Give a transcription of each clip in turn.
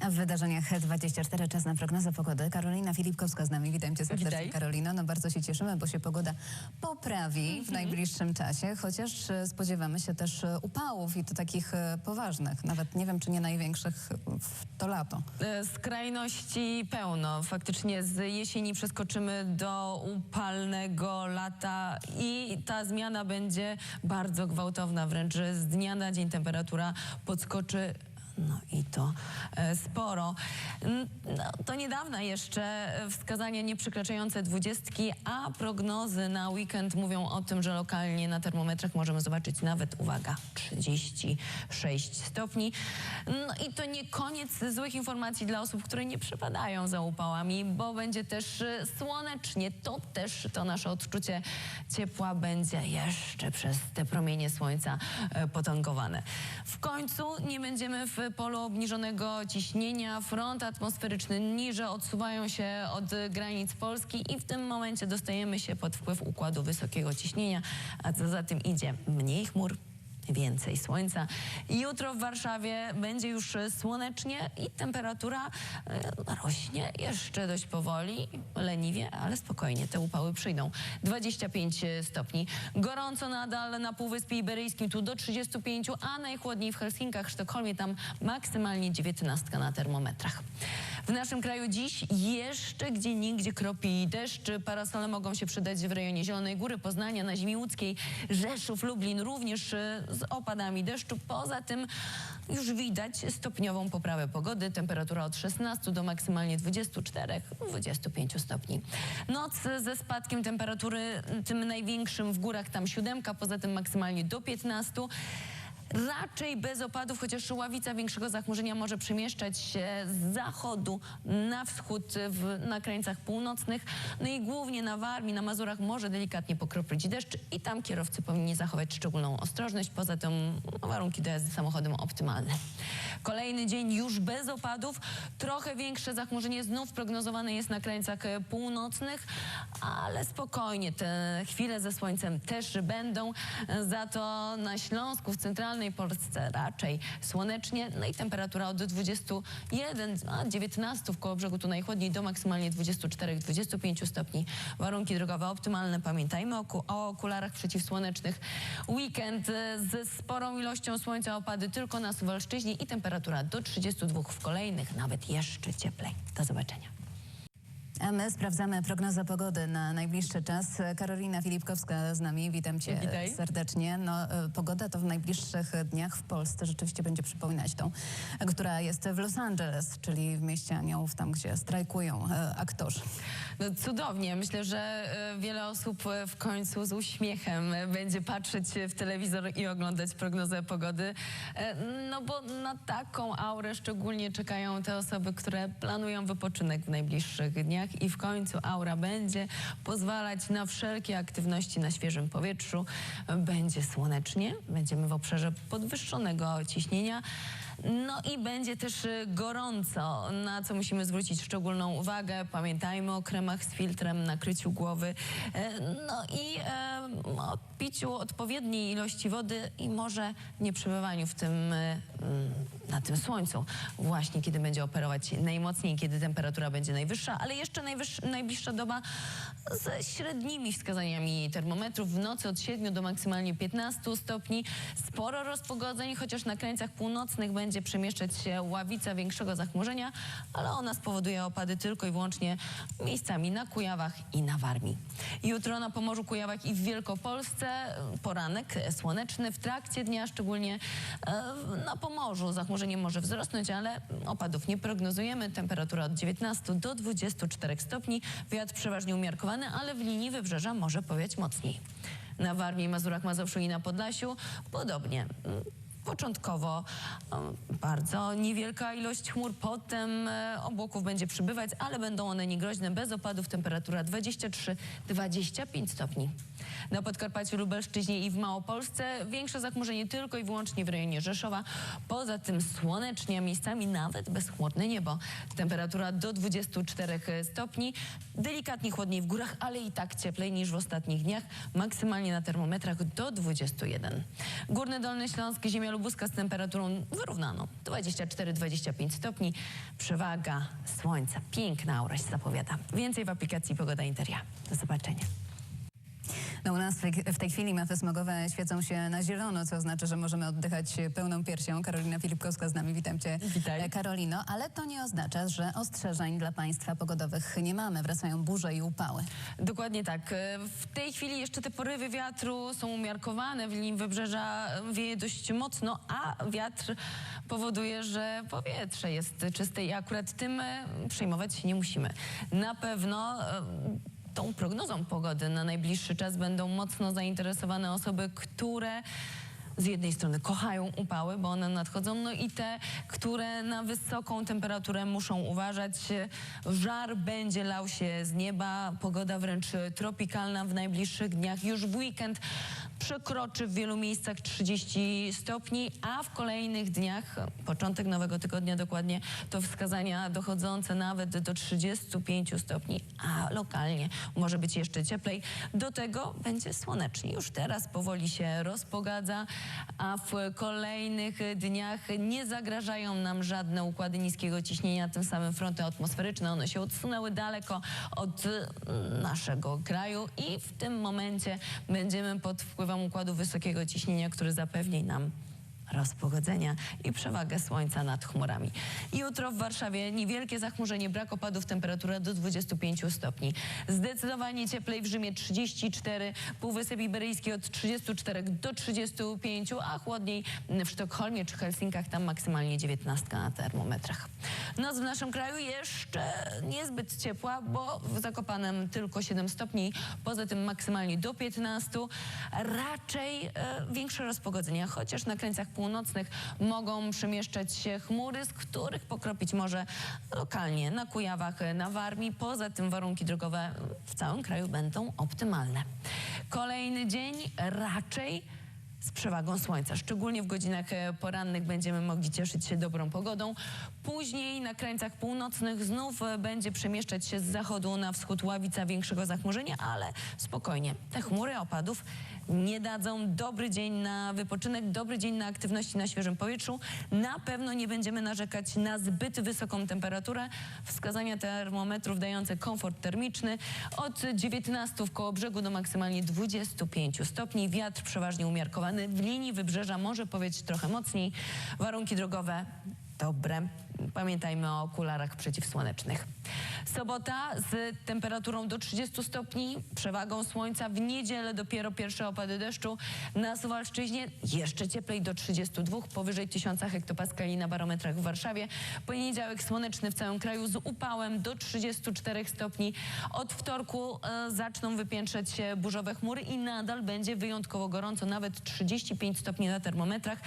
A w wydarzeniach 24 czas na prognozę pogody. Karolina Filipkowska z nami. Witam cię serdecznie, Witaj. Karolino. No bardzo się cieszymy, bo się pogoda poprawi w najbliższym czasie, chociaż e, spodziewamy się też e, upałów i to takich e, poważnych. Nawet nie wiem, czy nie największych w to lato. Skrajności pełno. Faktycznie z jesieni przeskoczymy do upalnego lata i ta zmiana będzie bardzo gwałtowna. Wręcz z dnia na dzień temperatura podskoczy. No i to e, sporo. No, to niedawna jeszcze wskazania nie przekraczające dwudziestki, a prognozy na weekend mówią o tym, że lokalnie na termometrach możemy zobaczyć nawet, uwaga, 36 stopni. No i to nie koniec złych informacji dla osób, które nie przepadają za upałami, bo będzie też e, słonecznie. To też to nasze odczucie ciepła będzie jeszcze przez te promienie słońca e, potęgowane. W końcu nie będziemy w polu obniżonego ciśnienia. Front atmosferyczny niżej odsuwają się od granic Polski i w tym momencie dostajemy się pod wpływ układu wysokiego ciśnienia, a co za tym idzie mniej chmur, więcej słońca. Jutro w Warszawie będzie już słonecznie i temperatura e, rośnie jeszcze dość powoli, leniwie, ale spokojnie. Te upały przyjdą. 25 stopni. Gorąco nadal na Półwyspie Iberyjskim, tu do 35, a najchłodniej w Helsinkach, Sztokholmie, tam maksymalnie 19 na termometrach. W naszym kraju dziś jeszcze gdzie nigdzie kropi deszcz. Parasole mogą się przydać w rejonie Zielonej Góry, Poznania, na ziemi łódzkiej, Rzeszów, Lublin, również e, z opadami deszczu. Poza tym już widać stopniową poprawę pogody. Temperatura od 16 do maksymalnie 24-25 stopni. Noc ze spadkiem temperatury, tym największym w górach tam siódemka, poza tym maksymalnie do 15. Raczej bez opadów, chociaż ławica większego zachmurzenia może przemieszczać się z zachodu na wschód w, na krańcach północnych. No i głównie na Warmii, na Mazurach może delikatnie pokroplić deszcz i tam kierowcy powinni zachować szczególną ostrożność. Poza tym no, warunki do jazdy samochodem optymalne. Kolejny dzień już bez opadów. Trochę większe zachmurzenie znów prognozowane jest na krańcach e, północnych, ale spokojnie te chwile ze słońcem też będą. Za to na Śląsku, w centralnej Polsce raczej słonecznie, no i temperatura od 21, a 19 w koło brzegu tu najchłodniej do maksymalnie 24-25 stopni. Warunki drogowe optymalne, pamiętajmy o, o okularach przeciwsłonecznych. Weekend e, z sporą ilością słońca, opady tylko na Suwalszczyźnie i temperatura do 32 w kolejnych, nawet jeszcze cieplej. Do zobaczenia. A my sprawdzamy prognozę pogody na najbliższy czas. Karolina Filipkowska z nami. Witam cię Witaj. serdecznie. No, e, pogoda to w najbliższych dniach w Polsce rzeczywiście będzie przypominać tą, która jest w Los Angeles, czyli w mieście aniołów, tam gdzie strajkują e, aktorzy. No cudownie. Myślę, że e, wiele osób e, w końcu z uśmiechem e, będzie patrzeć w telewizor i oglądać prognozę pogody. No bo na taką aurę szczególnie czekają te osoby, które planują wypoczynek w najbliższych dniach i w końcu aura będzie pozwalać na wszelkie aktywności na świeżym powietrzu. Będzie słonecznie, będziemy w obszarze podwyższonego ciśnienia. No i będzie też y, gorąco, na co musimy zwrócić szczególną uwagę. Pamiętajmy o kremach z filtrem, nakryciu głowy, e, no i e, o piciu odpowiedniej ilości wody i może nie przebywaniu w tym, e, mm, na tym słońcu, właśnie kiedy będzie operować najmocniej, kiedy temperatura będzie najwyższa, ale jeszcze najwyższa, najbliższa doba ze średnimi wskazaniami termometrów. W nocy od 7 do maksymalnie 15 stopni. Sporo rozpogodzeń, chociaż na krańcach północnych będzie przemieszczać się ławica większego zachmurzenia, ale ona spowoduje opady tylko i wyłącznie miejscami na Kujawach i na Warmii. Jutro na Pomorzu, Kujawach i w Wielkopolsce poranek słoneczny. W trakcie dnia, szczególnie e, na Pomorzu, zachmurzenie może wzrosnąć, ale opadów nie prognozujemy. Temperatura od 19 do 24 stopni. Wiatr przeważnie umiarkowany, ale w linii wybrzeża może powiać mocniej. Na Warmii, Mazurach, Mazowszu i na Podlasiu podobnie. Początkowo um, bardzo niewielka ilość chmur, potem e, obłoków będzie przybywać, ale będą one niegroźne, bez opadów, temperatura 23-25 stopni. Na Podkarpaciu, Lubelszczyźnie i w Małopolsce większe zachmurzenie tylko i wyłącznie w rejonie Rzeszowa. Poza tym słonecznie, miejscami nawet bezchmurne niebo. Temperatura do 24 stopni. Delikatnie chłodniej w górach, ale i tak cieplej niż w ostatnich dniach. Maksymalnie na termometrach do 21. Górny Dolny Śląsk, ziemia lubuska z temperaturą wyrównaną 24-25 stopni. Przewaga słońca. Piękna aura się zapowiada. Więcej w aplikacji Pogoda Interia. Do zobaczenia. No u nas w tej, chwili mapy smogowe świecą się na zielono, co oznacza, że możemy oddychać pełną piersią. Karolina Filipkowska z nami, witam cię. Witaj. e, Karolino, ale to nie oznacza, że ostrzeżeń dla państwa pogodowych nie mamy. Wracają burze i upały. Dokładnie tak. E, W tej chwili jeszcze te porywy wiatru są umiarkowane. W linii wybrzeża wieje dość mocno, a wiatr powoduje, że powietrze jest czyste i akurat tym e, przejmować się nie musimy. Na pewno tą prognozą pogody na najbliższy czas będą mocno zainteresowane osoby, które z jednej strony kochają upały, bo one nadchodzą, no i te, które na wysoką temperaturę muszą uważać. Żar będzie lał się z nieba, pogoda wręcz tropikalna w najbliższych dniach. Już w weekend przekroczy w wielu miejscach 30 stopni, a w kolejnych dniach, początek nowego tygodnia dokładnie, to wskazania dochodzące nawet do 35 stopni, a lokalnie może być jeszcze cieplej. Do tego będzie słonecznie. Już teraz powoli się rozpogadza, a w kolejnych dniach nie zagrażają nam żadne układy niskiego ciśnienia, tym samym fronty atmosferyczne. One się odsunęły daleko od mm, naszego kraju i w tym momencie będziemy pod wpływem układu wysokiego ciśnienia, który zapewni nam rozpogodzenia i przewagę słońca nad chmurami. Jutro w Warszawie niewielkie zachmurzenie, brak opadów, temperatura do 25 stopni. Zdecydowanie cieplej w Rzymie 34, Półwysep Iberyjski od 34 do 35, a chłodniej w Sztokholmie czy Helsinkach, tam maksymalnie 19 na termometrach. Noc w naszym kraju jeszcze niezbyt ciepła, bo w Zakopanem tylko 7 stopni, poza tym maksymalnie do 15. Raczej e, większe rozpogodzenia, chociaż na krańcach północnych mogą przemieszczać się chmury, z których pokropić może lokalnie na Kujawach, na Warmii. Poza tym warunki drogowe w całym kraju będą optymalne. Kolejny dzień raczej z przewagą słońca. Szczególnie w godzinach porannych będziemy mogli cieszyć się dobrą pogodą. Później na krańcach północnych znów będzie przemieszczać się z zachodu na wschód ławica większego zachmurzenia, ale spokojnie. Te chmury opadów nie dadzą. Dobry dzień na wypoczynek, dobry dzień na aktywności na świeżym powietrzu. Na pewno nie będziemy narzekać na zbyt wysoką temperaturę. Wskazania termometrów dające komfort termiczny od 19 w koło brzegu do maksymalnie 25 stopni. Wiatr przeważnie umiarkowany. W linii wybrzeża może powiedzieć trochę mocniej. Warunki drogowe dobre. Pamiętajmy o okularach przeciwsłonecznych. Sobota z temperaturą do 30 stopni, przewagą słońca. W niedzielę dopiero pierwsze opady deszczu. Na Suwalszczyźnie jeszcze cieplej do 32, powyżej 1000 hektopaskali na barometrach w Warszawie. Poniedziałek słoneczny w całym kraju z upałem do 34 stopni. Od wtorku e, zaczną wypiętrzać się burzowe chmury i nadal będzie wyjątkowo gorąco, nawet 35 stopni na termometrach.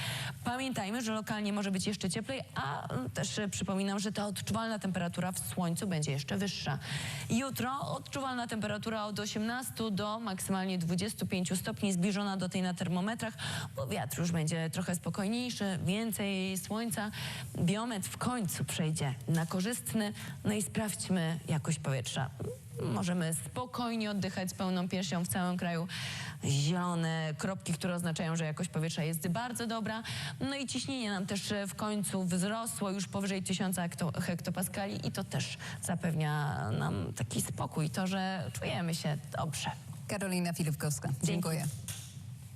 Pamiętajmy, że lokalnie może być jeszcze cieplej, a e, przypominam, że ta odczuwalna temperatura w słońcu będzie jeszcze wyższa. Jutro odczuwalna temperatura od 18 do maksymalnie 25 stopni, zbliżona do tej na termometrach, bo wiatr już będzie trochę spokojniejszy, więcej słońca. Biometr w końcu przejdzie na korzystny, no i sprawdźmy jakość powietrza. Możemy spokojnie oddychać z pełną piersią w całym kraju. Zielone kropki, które oznaczają, że jakość powietrza jest bardzo dobra. No i ciśnienie nam też w końcu wzrosło już powyżej 1000 hekto, hektopaskali i to też zapewnia nam taki spokój, to, że czujemy się dobrze. Karolina Filipkowska, dziękuję.